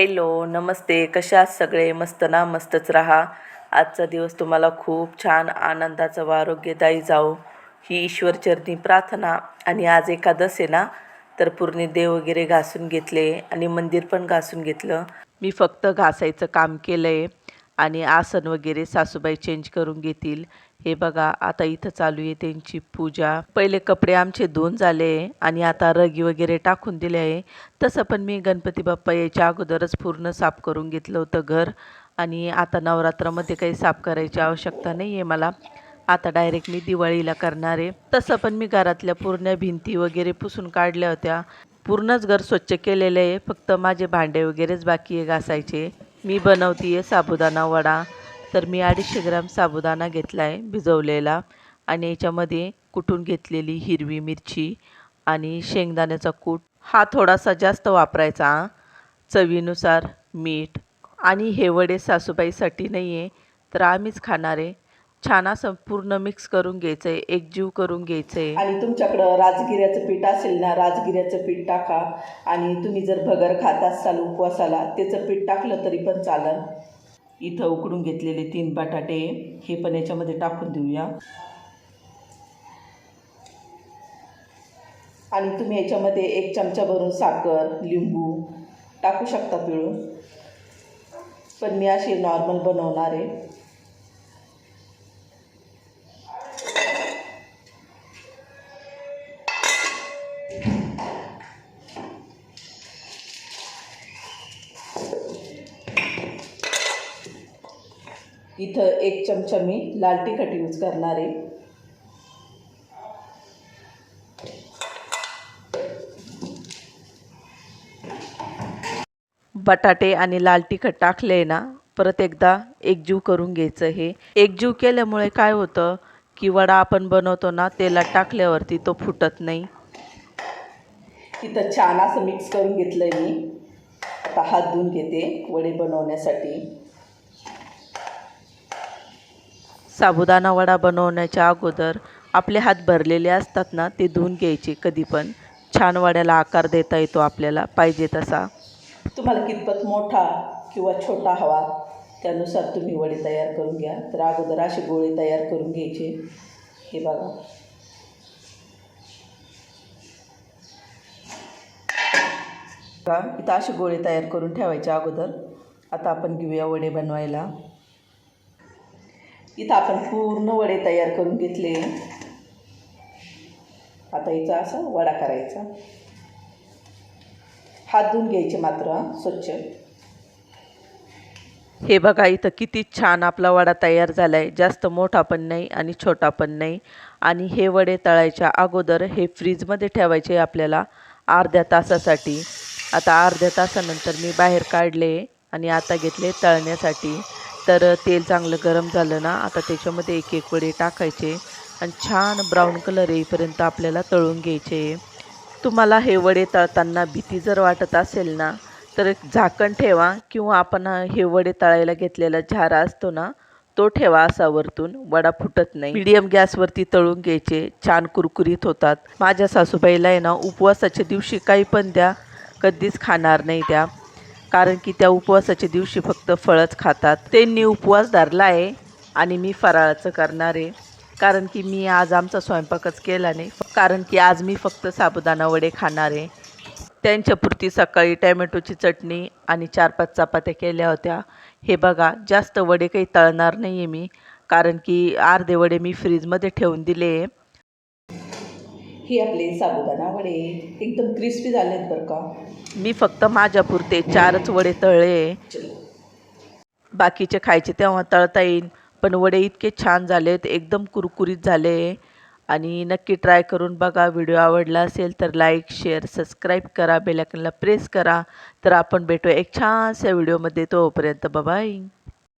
Hello नमस्ते. कशा आहात सगळे? मस्त ना? मस्तच राहा. आजचा दिवस तुम्हाला खूप छान आनंदाचा व आरोग्यदायी जाओ ही ईश्वरचरणी प्रार्थना. आणि आज एकादश आहे ना तर पूर्ण देव वगैरे घासून घेतले आणि मंदिर पण घासून घेतलं. मी फक्त घासायचं काम केलं आहे आणि आसन वगैरे सासूबाई चेंज करून घेतील. हे बघा आता इथं चालू आहे त्यांची पूजा. पहिले कपडे आमचे धुवून झाले आणि आता रगी वगैरे टाकून दिले आहे. तसं पण मी गणपती बाप्पा यायच्या अगोदरच पूर्ण साफ करून घेतलं होतं घर. आणि आता नवरात्रामध्ये काही साफ करायची आवश्यकता नाही आहे मला. आता डायरेक्ट मी दिवाळीला करणार आहे. तसं पण मी घरातल्या पूर्ण भिंती वगैरे पुसून काढल्या होत्या. पूर्णच घर स्वच्छ केलेलं आहे. फक्त माझे भांडे वगैरेच बाकी आहे घासायचे. मी बनवते आहे साबुदाणा वडा. तर मी अडीचशे ग्राम साबुदाणा घेतला आहे भिजवलेला. आणि याच्यामध्ये कुटून घेतलेली हिरवी मिरची आणि शेंगदाण्याचा कूट. हा थोडासा जास्त वापरायचा चवीनुसार मीठ. आणि हे वडे सासूबाईसाठी नाही आहे तर आम्हीच खाणार आहे. छान संपूर्ण मिक्स करून घ्यायचं आहे एकजीव करून घ्यायचं आहे आणि तुमच्याकडं राजगिऱ्याचं पीठ असेल ना राजगिऱ्याचं पीठ टाका. आणि तुम्ही जर भगर खात असाल उपवासाला त्याचं पीठ टाकलं तरी पण चालेल इथं उकडून घेतलेले तीन बटाटे हे पण याच्यामध्ये टाकून देऊया. आणि तुम्ही याच्यामध्ये एक चमचा भरून साखर लिंबू टाकू शकता पिळून. पण मी अशी नॉर्मल बनवणार आहे. इथं एक चमचा मी लाल तिखट यूज करणार आहे. बटाटे आणि लाल तिखट टाकले ना परत एकदा एकजीव करून घ्यायचं हे. एकजीव केल्यामुळे काय होतं की वडा आपण बनवतो ना तेलात टाकल्यावरती तो फुटत नाही. इथं छान असं मिक्स करून घेतलं आहे मी. आता हात धुवून घेते वडे बनवण्यासाठी. साबुदाणा वडा बनवण्याच्या अगोदर आपले हात भरलेले असतात ना ते धुवून घ्यायचे कधी पण. छान वड्याला आकार देता येतो आपल्याला पाहिजे तसा. तुम्हाला कितपत मोठा किंवा छोटा हवा त्यानुसार तुम्ही वडे तयार करून घ्या. तर अगोदर असे गोळे तयार करून घ्यायचे. हे बघा. का? इथं असे गोळे तयार करून ठेवायचे अगोदर. आता आपण घेऊया वडे बनवायला. इथं आपण पूर्ण वडे तयार करून घेतले. आता इथं असा वडा करायचा. हात धुवून घ्यायचे मात्र स्वच्छ. हे बघा इथं किती छान आपला वडा तयार झाला आहे जास्त मोठा पण नाही आणि छोटा पण नाही. आणि हे वडे तळायच्या अगोदर हे फ्रीजमध्ये ठेवायचे आपल्याला अर्ध्या तासासाठी. आता अर्ध्या तासानंतर मी बाहेर काढले आणि आता घेतले तळण्यासाठी. तर तेल चांगलं गरम झालं ना आता त्याच्यामध्ये एक एक वडे टाकायचे आणि छान ब्राऊन कलर येईपर्यंत आपल्याला तळून घ्यायचे. तुम्हाला हे वडे तळताना भीती जर वाटत असेल ना तर झाकण ठेवा किंवा आपण हे वडे तळायला घेतलेला झारा असतो ना तो ठेवा असा वरतून वडा फुटत नाही. मिडियम गॅसवरती तळून घ्यायचे छान कुरकुरीत होतात. माझ्या सासूबाईला आहे ना उपवासाच्या दिवशी काही पण द्या कधीच खाणार नाही त्या. कारण की त्या उपवासाच्या दिवशी फक्त फळच खातात. त्यांनी उपवास धरला आहे आणि मी फराळाचं करणार आहे. कारण की मी आज आमचा स्वयंपाकच केला नाही. कारण की आज मी फक्त साबुदाणा वडे खाणार आहे. त्यांच्यापुरती सकाळी टॅमॅटोची चटणी आणि चार पाच चपात्या केल्या होत्या. हे बघा जास्त वडे काही तळणार नाही आहे मी. कारण की अर्धे वडे मी फ्रीजमध्ये ठेवून दिले आहे. हे आपले साबुदाणा वडे एकदम क्रिस्पी झालेत बरं का? मी फक्त माझ्यापुरते चारच वडे तळले. बाकीचे खायचे तेव्हा तळता येईल पण वडे इतके छान झालेत एकदम कुरकुरीत झाले. आणि नक्की ट्राय करून बघा व्हिडिओ आवडला असेल तर लाईक शेअर सबस्क्राईब करा बेलायकनला प्रेस करा. तर आपण भेटू एक छानशा व्हिडिओमध्ये तोपर्यंत बाय